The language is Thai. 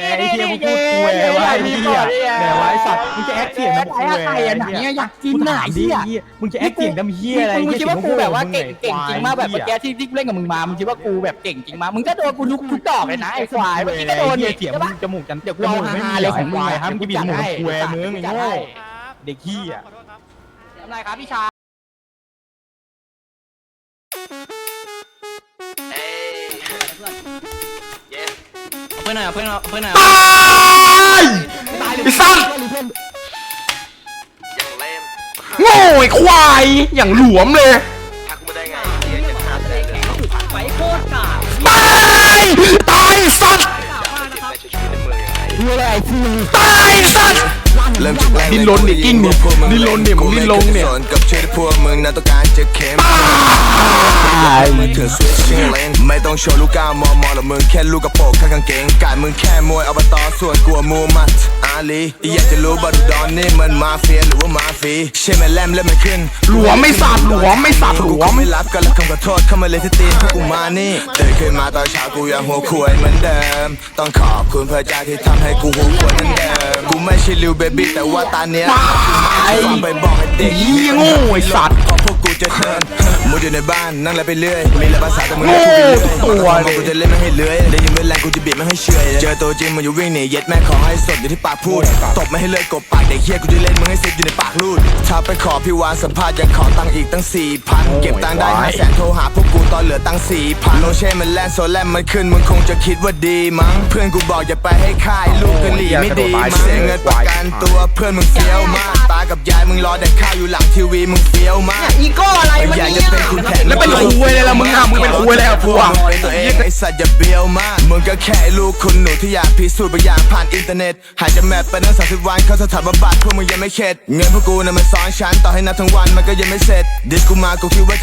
ไอ้เหี้ยมึงพูดคุยอะไรวะไอ้เหี้ยแหมวะไอ้สัตว์มึงจะแอคเสียงน้ำคุยไก่อะไหนอะอยากกินกูน่ะถามไอ้ดิเหี้ย ไอ้เหี้ยมึงจะแอคเสียงน้ำเหี้ยอะไรมึงคิดว่ากูแบบว่าเก่งเก่งจริงมากแบบเมื่อกี้เหี้ยที่ที่เล่นกับมึงมา มึงคิดว่ากูแบบเก่งจริงมากมึงก็โดนกูทุกทุกดอกเลยนะไอ้ควายเมื่อกี้ก็โดนเหี้เนี่ยยเสียงใช่มึปะงจมูกจันเดี๋ยวกูเอาจมูกไม่ฮามีๆเลยของมึงควายอะห้ามกินจมูกของคุยมึงไอ้โง่เด็กเหี้ย ทำไรครับพี่ชา พื่อนหน่อยเพื่อนหน่อยเพื่อนหน่อยตายไอ้สัตว์โง่ไอ้ควายอย่างหลวมเลยไปโคตรกาตายตายสัตว์ดูอะไรไอ้ฟูตายสัตว์ เริ่มจากแรกดิ้นรนดิกิ้งดิดิ้นรนดิมึงดิ้นรนเนี่ยกูไม่คสกับชื่อที่พวกมึงนะต้องการจะเข้มมือถือ switching lane ไม่ต้องโชว์ลูกก้าวมอมอหรอกมึงแค่ลูกกระโปรงข้างกางเกงกายมึงแค่มวยอบตส่วนกลัวมูมัดอาลีอยากจะรู้บัตรดอนนี่มันมาเฟียหรือว่ามาฟีใช่ไหมแลมเล่นมันขึ้นหลวมไม่สัตว์หลวมไม่สัตว์หลวมกูไม่รับก็แล้วคำขอโทษเข้ามาเลยที่ตีนพวกกูมานี่ตื่นขึ้นมาตอนเช้ากูยังหัวควยเหมือนเดิม ต้องขอบคุณพระเจ้าที่ทำให้กูหัวควยเหมือนเดิม กูไม่ใช่ลิวเบบี้แต่ว่าตาเนี้ยฟังไปบอกให้เด็กเหี้ยโง่ไอ้สัตว์พอพวกกู จะเชิญมุดอยู่ในบ้านนั่งเล่นไปเรื่อยมีหลายภาษาแต่มึงโง่ไม่พูดไปเรื่อยตัวเลยกูจะเล่นไม่ให้เลื้อยได้ยินเวลากูจะบีบไม่ให้เฉอยเจอตัวจริงมันอยู่วิ่งหนีเย็ดแม่ขอให้สดอยู่ที่ปากพูดตบไม่ให้เลือดกบปากเด็กเฮียกูจะเล่นมึงให้เสร็จอยู่ในปากรูดถ้าไปขอพี่วานสัมภาษณ์ยังขอตังค์อีกตั้งสี่พันเก็บตังค์ได้ห้าแสนโทรหาพวกกูตอนเหลือตังค์สี่พันโลเช่มันแล่นโซแลมมันขึ้นมึงคงจะคิดว่าดีมั้งเพื่อนกูบอกอย่าไปให้ค่ายลูกกันหลีไม่ดีมั้งเสียเงินประกันตัวเพื่อนมึงเฟี้ยวมากตากับยายมึงรอแดกข้าวอยู่หลังทีวีมึงเฟี้ยวมากอีโก้อะไรม่วะอยากจะเป็นคุณแผนแล้วเป็นคุยเลยล่ะมึงอะมึงเป็นคุยเลยอะพัวเองไอสัตว์อย่าเบี้ยวมากมึงก็แค่ลูกคุณหนูที่อยากพิสูจน์บางอย่างผ่านอินเทอร์เน็ตหายจากแมปไปตั้งสามสิบวันเขาสถาบันบัตรพวกมึงยังไม่เข็ดเงินพวกกูน่ะมันซ้อนชั้นต่อให้นับทั้งวันมันก็ยังไม่เสร็จดิสกูมากูคิดว่าจะ